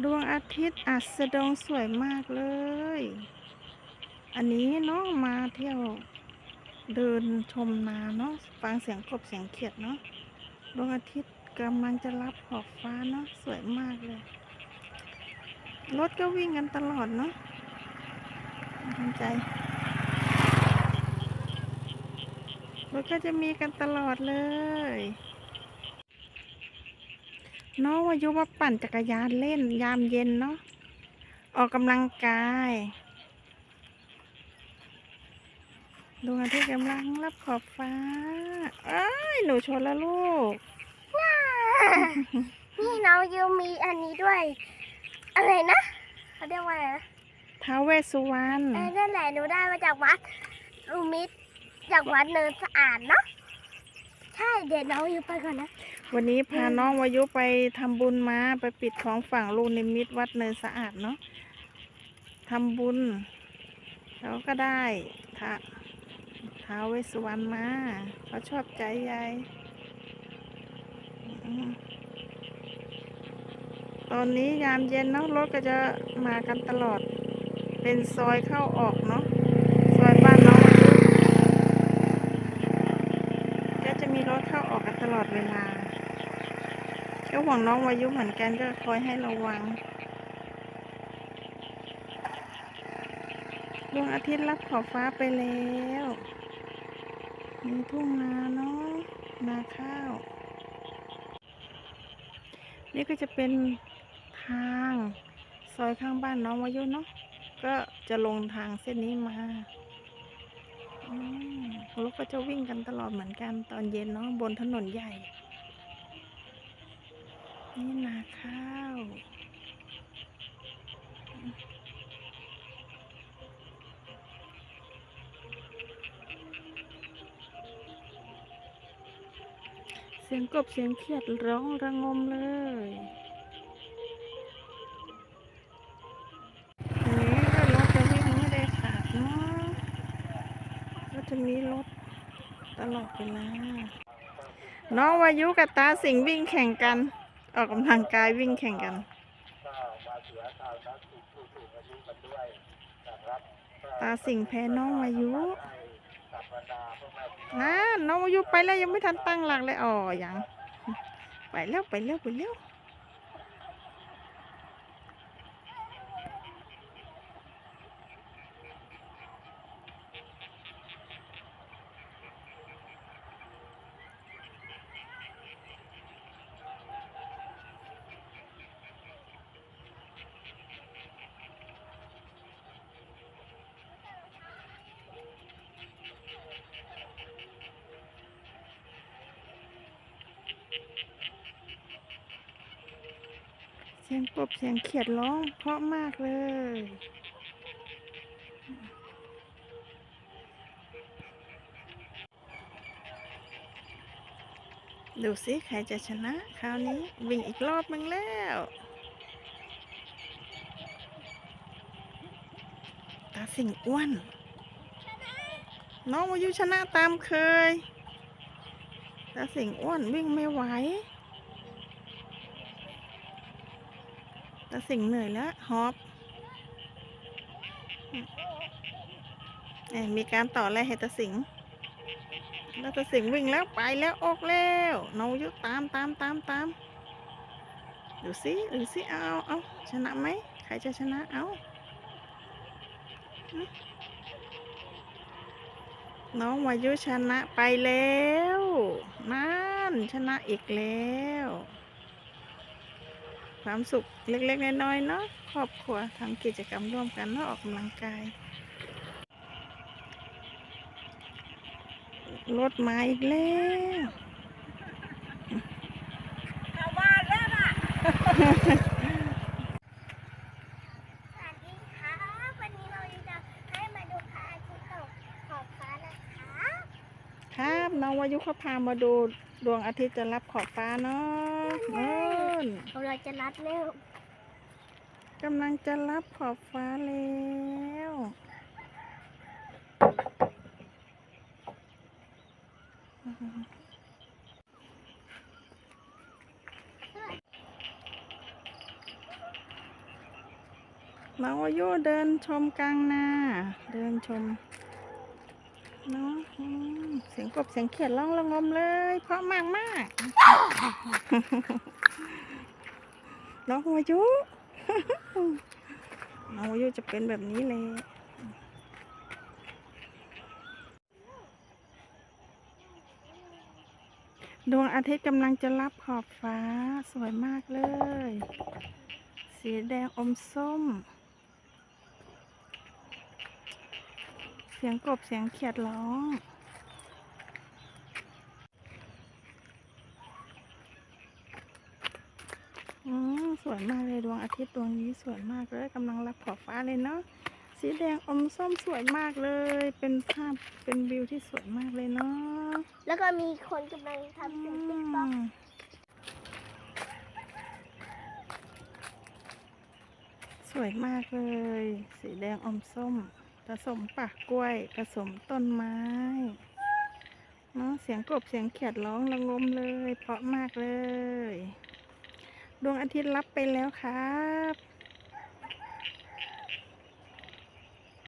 ดวงอาทิตย์อัสดงสวยมากเลย อันนี้เนาะมาเที่ยวเดินชมนาเนาะฟังเสียงกบเสียงเขียดเนาะดวงอาทิตย์กำลังจะรับขอบฟ้าเนาะสวยมากเลย รถก็วิ่งกันตลอดเนาะทำใจรถก็จะมีกันตลอดเลย น้องวายุมาปั่นจักรยานเล่นยามเย็นเนาะออกกำลังกายดวงอาทิตย์กำลังรับขอบฟ้าเอ้ยหนูชนแล้วลูกนี่น้องยูมีอันนี้ด้วย อะไรนะเขาเรียกว่าอะไรนะท้าวเวสสุวรรณเออนั่นแหละหนูได้มาจากวัดลูมิตรจากวัดเนินสะอาดเนาะใช่เดี๋ยวน้องยูไปก่อนนะ วันนี้พาน้องวายุไปทำบุญมาไปปิดของฝั่งลูกนิมิตวัดเนินสะอาดเนาะทำบุญ แล้วก็ได้ท้าท้าเวสวรรณมาเขาชอบใจยายตอนนี้ยามเย็นเนาะรถก็จะมากันตลอด เป็นซอยเข้าออกเนาะซอยบ้านน้องก็จะมีรถเข้าออกกันตลอดเวลา ก็ห่วงน้องวายุเหมือนกันก็คอยให้ระวังดวงอาทิตย์รับขอบฟ้าไปแล้วมีทุ่งนาเนาะนาข้าว นี่ก็จะเป็นทางซอยข้างบ้านน้องวายุเนาะก็จะลงทางเส้นนี้มาอืมรถก็จะวิ่งกันตลอดเหมือนกันตอนเย็นเนาะบนถนนใหญ่ นี่นาข้าว เสียงกบเสียงเขียดร้องระงมเลยอันนี้ก็รถจะวิ่งไม่ได้ขาดเนาะก็จะมีรถตลอดเวลาน้องวายุกับตาสิงวิ่งแข่งกัน ออกกำลังกายวิ่งแข่งกันตาสิงห์แพ้น้องวายุนะน้องวายุไปแล้วยังไม่ทันตั้งหลักเลยอ๋อยังไปแล้วไปแล้วไปแล้ว เสียงกบเสียงเขียดร้อง เพราะมากเลย ดูสิใครจะชนะ คราวนี้วิ่งอีกรอบนึงแล้วตาสิงอ้วน น้องวายุชนะตามเคย ตาสิงอ้วนวิ่งไม่ไหวตาสิงเหนื่อยแล้วหอบเอ้ยมีการต่อแรกให้ตาสิงแล้วตาสิงวิ่งแล้วไปแล้วออกแล้วน้องยุตามตามตามตามดูสิดูสิเอาเอาชนะไหมใครจะชนะเอา น้องวายุชนะไปแล้วนั่นชนะอีกแล้ว ความสุขเล็กๆน้อยๆเนาะครอบครัวทำกิจกรรมร่วมกันเนาะออกกำลังกายรถมาอีกแล้วชาวบ้านแล้วน่ะสวัสดีค่ะวันนี้เราจะให้มาดูพระอาทิตย์ตกขอบฟ้านะคะ ครับ น้องวายุเขาพามาดูดวงอาทิตย์จะรับขอบฟ้าเนาะนู่นเราจะนัดเร็วกำลังจะรับขอบฟ้าแล้วน้องวายุเดินชมกลางนาเดินชมเนาะอืมเสียง กบเสียงเขียดร้องระงมเลย เพราะมากมากน้องวายุน้องวายุจะเป็นแบบนี้เลยดวงอาทิตย์กำลังจะรับขอบฟ้าสวยมากเลย สีแดงอมส้ม เสียงกบเสียงเขียดร้อง อืมสวยมากเลยดวงอาทิตย์ดวงนี้สวยมากเลยกำลังรับขอบฟ้าเลยเนาะสีแดงอมส้มสวยมากเลย เป็นภาพเป็นวิวที่สวยมากเลยเนาะแล้วก็มีคนกำลังทำเสียงติ๊กต๊อกอืมสวยมากเลย สีแดงอมส้ม ผสมปากกล้วย ผสมต้นไม้เนาะเสียงกบเสียงเขียดร้องระงมเลย เพราะมากเลย ดวงอาทิตย์รับไปแล้วครับ